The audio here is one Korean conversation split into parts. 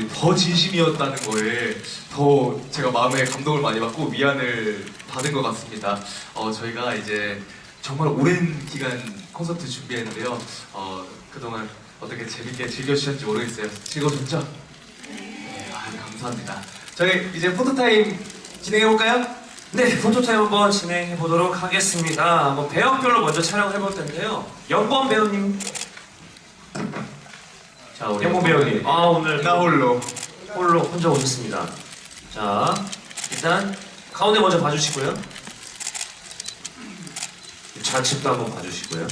분들이 더 진심이었다는 거에 더 제가 마음에 감동을 많이 받고 위안을 받은 것 같습니다. 어, 저희가 이제 정말 오랜 기간 콘서트 준비했는데요. 어, 그동안 어떻게 재밌게 즐겨주셨는지 모르겠어요. 즐거우셨죠? 네, 아, 감사합니다. 저희 이제 포토타임 진행해볼까요? 네, 포토타임 한번 진행해 보도록 하겠습니다. 뭐 배역별로 먼저 촬영을 해볼 텐데요. 영권 배우님, 자, 우리 영권 배우님. 아 오늘 나 홀로. 홀로 혼자 오셨습니다. 자, 일단 가운데 먼저 봐주시고요. 좌측도 한번 봐주시고요.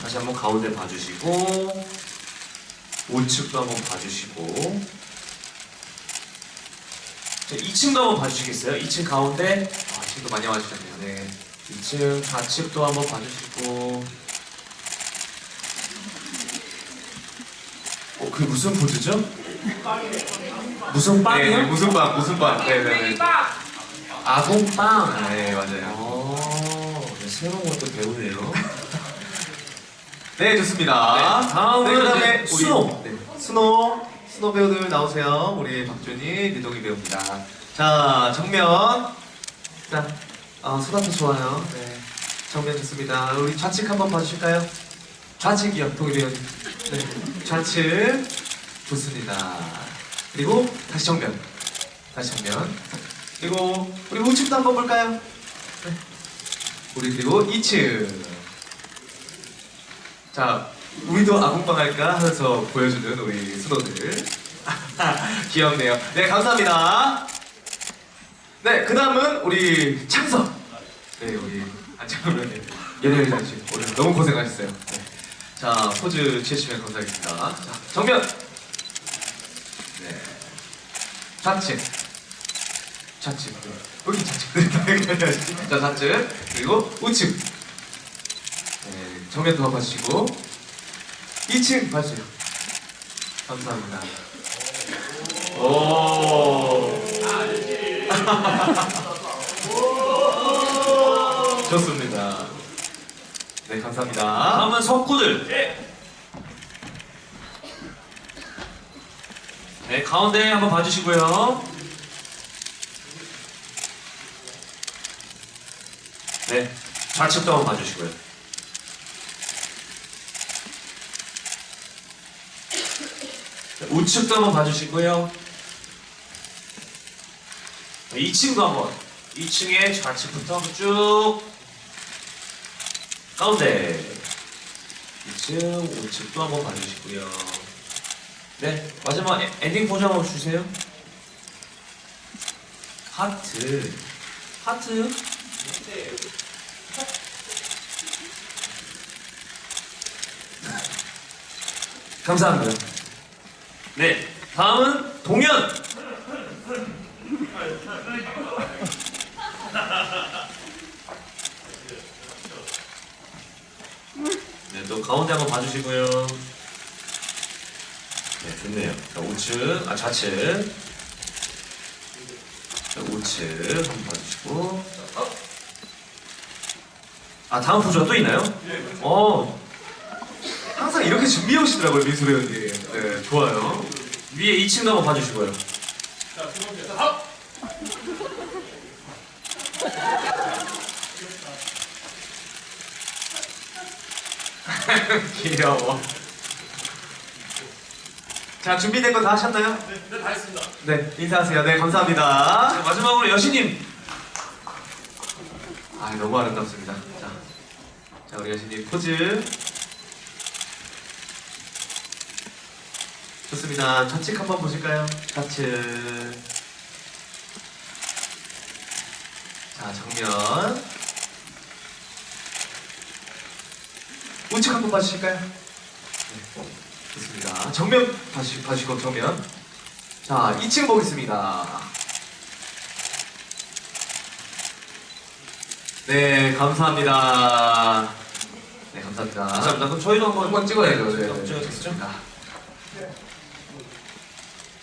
다시 한번 가운데 봐주시고 우측도 한번 봐주시고 자, 2층도 한번 봐주시겠어요? 2층 가운데 아, 지금도 많이 와주셨네요. 네. 2층 좌측도 한번 봐주시고 그게 무슨 포즈죠? 무슨 빵이요? 네, 무슨 빵, 무슨 빵. 네네네. 아공빵 네, 맞아요. 어, 네, 새로운 것도 배우네요 네, 좋습니다. 네, 다음은 그다음에 이제 우리- 수노. 네, 수노. 수노 배우들 나오세요. 우리 박준희, 민동희 배우입니다. 자, 정면. 자, 어, 손앞에 좋아요. 네. 정면 좋습니다. 우리 좌측 한번 봐주실까요? 좌측이요, 동희 배우님. 네, 좌측. 좋습니다. 그리고 다시 정면. 다시 정면. 그리고 우리 우측도 한번 볼까요? 네. 우리 그리고 2층. 자, 우리도 아궁빵 할까 하면서 보여주는 우리 수노들. 귀엽네요. 네, 감사합니다. 네, 그 다음은 우리 창석. 네, 우리 안창호님. 연예인 씨 오늘 너무 고생하셨어요. 네. 자, 포즈 취해주시면 감사하겠습니다. 자, 정면. 네. 좌측. 좌측. 네. 여기 좌측. 자, 좌측. 그리고 우측. 네, 정면도 한번 봐주시고 2층 봐주세요 감사합니다 오 좋습니다 네 감사합니다. 다음은 석구들. 네 가운데 한번 봐주시고요. 네 좌측도 한번 봐주시고요. 네, 우측도 한번 봐주시고요. 2층도 한번 2층에 좌측부터 쭉 가운데 2층, 우측도 한번 봐주시고요. 네, 마지막 에- 엔딩 포즈 한번 주세요. 하트, 하트. 감사합니다. 네, 다음은 동현. 네, 또 가운데 한번 봐주시고요. 네, 좋네요. 자, 우측, 아, 좌측. 자, 우측 한번 봐주시고. 어? 아, 다음 포즈가 또 있나요? 어, 항상 이렇게 준비해 오시더라고요 민수 배우님 네 좋아요 위에 2층도 한번 봐주시고요. 귀여워 자 준비된 거 다 하셨나요? 네, 다 했습니다. 네 인사하세요 네 감사합니다 자, 마지막으로 여신님. 아 너무 아름답습니다. 자, 자 우리 여신님 포즈 좋습니다. 좌측 한번 보실까요? 좌측 자 정면 우측 한번 봐주실까요? 네, 좋습니다. 정면 봐시, 봐주시고 정면 자 2층 보겠습니다. 네, 감사합니다. 네, 감사합니다. 감사합니다. 그럼 저희도 한번 한번 찍어야죠. 네, 한번 네, 찍어주시죠. 좋습니다.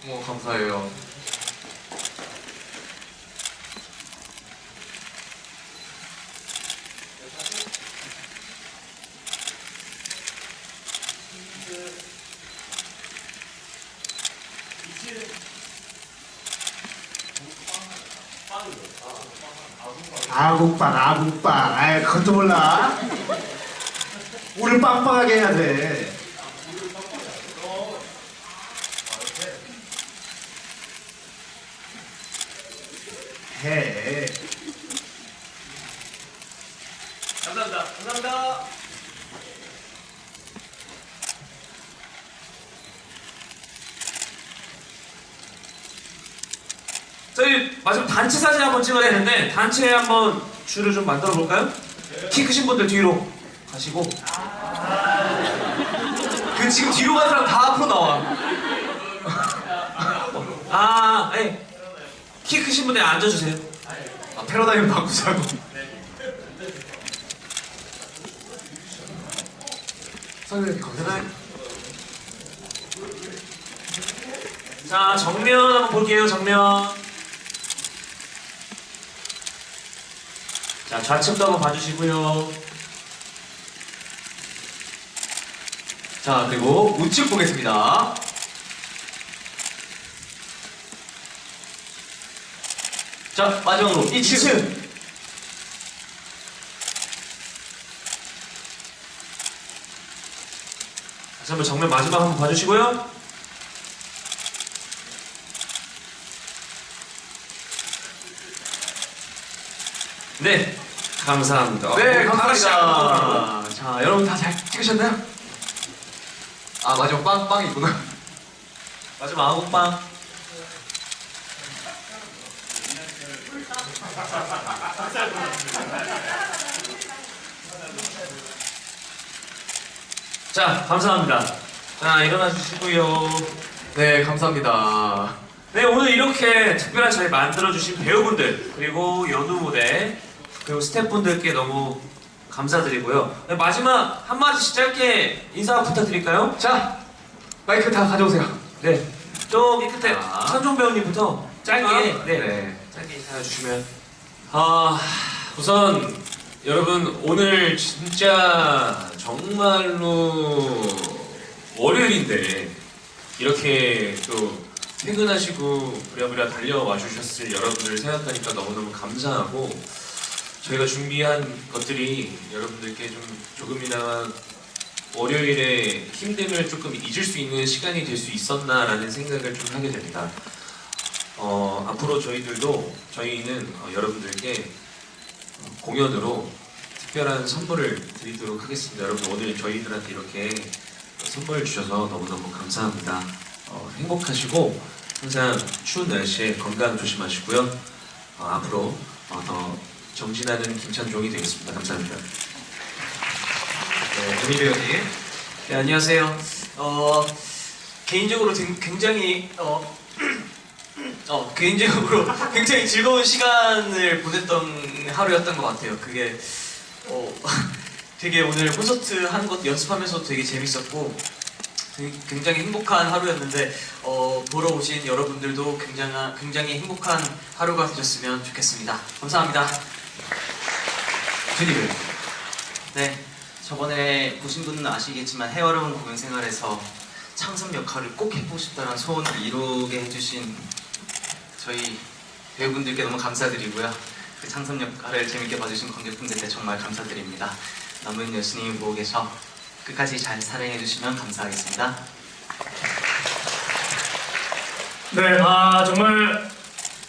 어, 감사해요. 아국빵 아국빵 아이 그것도 몰라. 우리 빵빵하게 해야 돼 해. 감사합니다. 감사합니다. 저희 마지막 단체 사진 한번 찍어야 되는데 단체 한번 줄을 좀 만들어 볼까요? 키 크신 분들 뒤로 가시고 그 지금 뒤로 간 사람 다 앞으로 나와. 아, 예. 키 크신 분들 앉아주세요. 아, 패러다임 바꾸자고. 선생님 거기서 자, 정면 한번 볼게요, 정면. 자, 좌측도 한번 봐주시고요. 자 그리고 우측 보겠습니다. 자 마지막으로 2층. 2층. 다시 한번 정면 마지막 한번 봐주시고요. 네, 감사합니다. 네 감사합니다. 자 여러분 다 잘 찍으셨나요? 아 마지막 빵 빵이 있구나. 마지막 아홉빵. 자, 감사합니다. 자, 일어나 주시고요. 네 감사합니다. 네, 오늘 이렇게 특별한 자리 만들어주신 배우분들, 그리고 연우 무대, 그리고 스태프분들께 너무 감사드리고요. 네, 마지막 한마디씩 짧게 인사 부탁드릴까요? 자 마이크 다 가져오세요. 네, 저기 끝에 아. 선종 배우님부터 짧게, 네, 네. 짧게 인사해 주시면. 아, 우선 여러분 오늘 진짜 정말로 월요일인데 이렇게 또 퇴근하시고 부랴부랴 달려와 주셨을 여러분들 생각하니까 너무너무 감사하고 저희가 준비한 것들이 여러분들께 좀 조금이나마 월요일에 힘듦을 조금 잊을 수 있는 시간이 될 수 있었나라는 생각을 좀 하게 됩니다. 어, 앞으로 저희들도 저희는 어, 여러분들께 어, 공연으로 특별한 선물을 드리도록 하겠습니다. 여러분 오늘 저희들한테 이렇게 선물 주셔서 너무너무 감사합니다. 어, 행복하시고 항상 추운 날씨에 건강 조심하시고요. 어, 앞으로 어, 더 정진하는 김찬종이 되겠습니다. 감사합니다. 네 조미 배우님. 네, 안녕하세요. 어, 개인적으로 등- 굉장히 어, 어, 개인적으로 굉장히 즐거운 시간을 보냈던 하루였던 것 같아요. 그게 어, 되게 오늘 콘서트 하는 것 연습하면서 되게 재밌었고 되게 굉장히 행복한 하루였는데 어, 보러 오신 여러분들도 굉장히 굉장히 행복한 하루가 되셨으면 좋겠습니다. 감사합니다. 배우. 네, 저번에 보신 분은 아시겠지만 해와로운 공연 생활에서 창섭 역할을 꼭 해보고 싶다는 소원을 이루게 해주신 저희 배우분들께 너무 감사드리고요. 그 창섭 역할을 재밌게 봐주신 관객분들께 정말 감사드립니다. 남은 여신이 보고 계셔 끝까지 잘 사랑해주시면 감사하겠습니다. 네, 아 정말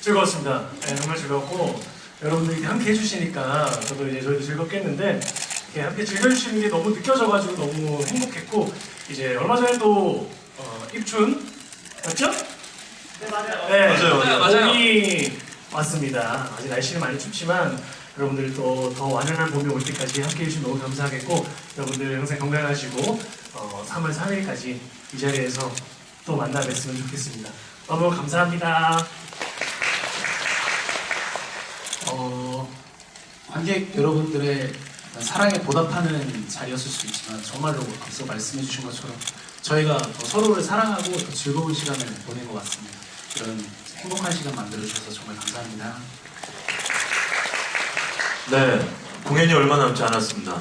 즐거웠습니다. 네, 정말 즐겁고 여러분들이 함께 해주시니까 저도 이제 저희도 즐겁겠는데 이렇게 함께 즐겨주시는 게 너무 느껴져가지고 너무 행복했고 이제 얼마 전에 또 어, 입춘 맞죠? 네 맞아요. 네, 맞아요, 맞아요, 맞아요. 봄이 왔습니다. 아직 날씨는 많이 춥지만 여러분들 또 더 완연한 봄이 올 때까지 함께 해주시면 너무 감사하겠고 여러분들 항상 건강하시고 어, 3월 3일까지 이 자리에서 또 만나 뵀으면 좋겠습니다. 너무 감사합니다. 관객 여러분들의 사랑에 보답하는 자리였을 수 있지만 정말로 앞서 말씀해 주신 것처럼 저희가 더 서로를 사랑하고 더 즐거운 시간을 보낸 것 같습니다. 이런 행복한 시간 만들어 주셔서 정말 감사합니다. 네, 공연이 얼마 남지 않았습니다.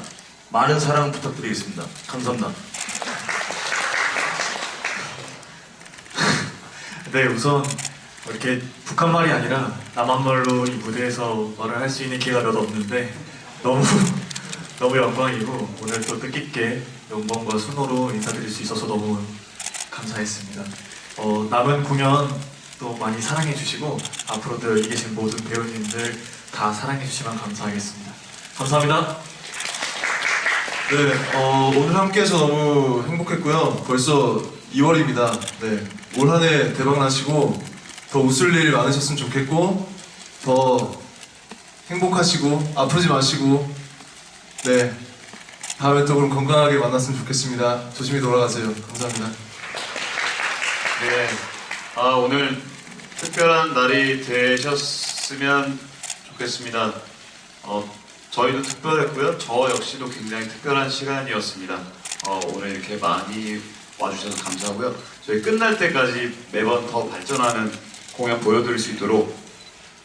많은 사랑 부탁드리겠습니다. 감사합니다. 네, 우선 이렇게 북한 말이 아니라 남한 말로 이 무대에서 말을 할 수 있는 기회가 몇 없는데 너무 너무 영광이고 오늘 또 뜻깊게 영광과 순호로 인사드릴 수 있어서 너무 감사했습니다. 어, 남은 공연 또 많이 사랑해 주시고 앞으로도 여기 계신 모든 배우님들 다 사랑해 주시면 감사하겠습니다. 감사합니다. 네, 어, 오늘 함께해서 너무 행복했고요. 벌써 2월입니다. 네, 올 한해 대박 나시고 더 웃을 일 많으셨으면 좋겠고 더 행복하시고 아프지 마시고 네 다음에 또 그럼 건강하게 만났으면 좋겠습니다. 조심히 돌아가세요. 감사합니다. 네, 아, 오늘 특별한 날이 되셨으면 좋겠습니다. 어, 저희도 특별했고요. 저 역시도 굉장히 특별한 시간이었습니다. 어, 오늘 이렇게 많이 와주셔서 감사하고요. 저희 끝날 때까지 매번 더 발전하는 공연 보여드릴 수 있도록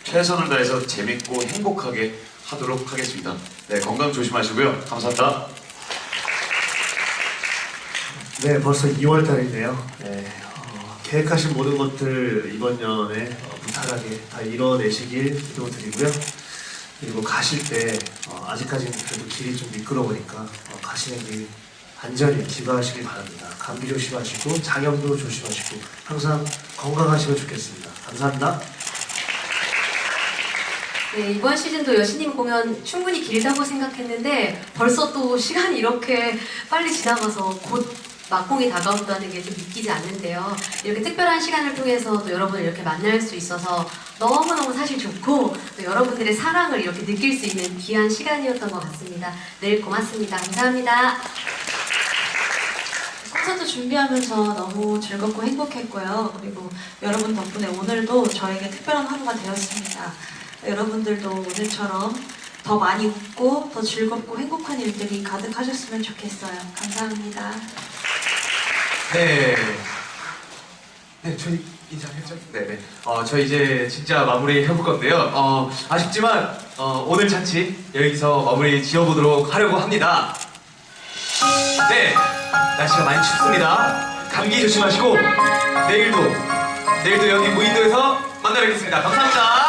최선을 다해서 재밌고 행복하게 하도록 하겠습니다. 네, 건강 조심하시고요. 감사합니다. 네, 벌써 2월 달이네요. 네, 어, 계획하신 모든 것들 이번 연에 어, 무탈하게 다 이뤄내시길 기도드리고요. 그리고 가실 때 어, 아직까지는 그래도 길이 좀 미끄러우니까 어, 가시는 길 안전히 귀가하시길 바랍니다. 감기 조심하시고 장염도 조심하시고 항상 건강하시면 좋겠습니다. 감사합니다. 네, 이번 시즌도 여신님 공연 충분히 길다고 생각했는데 벌써 또 시간이 이렇게 빨리 지나가서 곧 막공이 다가온다는 게 좀 믿기지 않는데요. 이렇게 특별한 시간을 통해서 또 여러분을 이렇게 만날 수 있어서 너무너무 사실 좋고 또 여러분들의 사랑을 이렇게 느낄 수 있는 귀한 시간이었던 것 같습니다. 늘 고맙습니다. 감사합니다. 콘서트 준비하면서 너무 즐겁고 행복했고요. 그리고 여러분 덕분에 오늘도 저에게 특별한 하루가 되었습니다. 여러분들도 오늘처럼 더 많이 웃고 더 즐겁고 행복한 일들이 가득하셨으면 좋겠어요. 감사합니다. 네. 네, 저희 인사했죠? 네네. 어, 저희 이제 진짜 마무리 해볼 건데요. 어, 아쉽지만, 어, 오늘 잔치 여기서 마무리 지어보도록 하려고 합니다. 네. 날씨가 많이 춥습니다. 감기 조심하시고, 내일도, 내일도 여기 무인도에서 만나 뵙겠습니다. 감사합니다.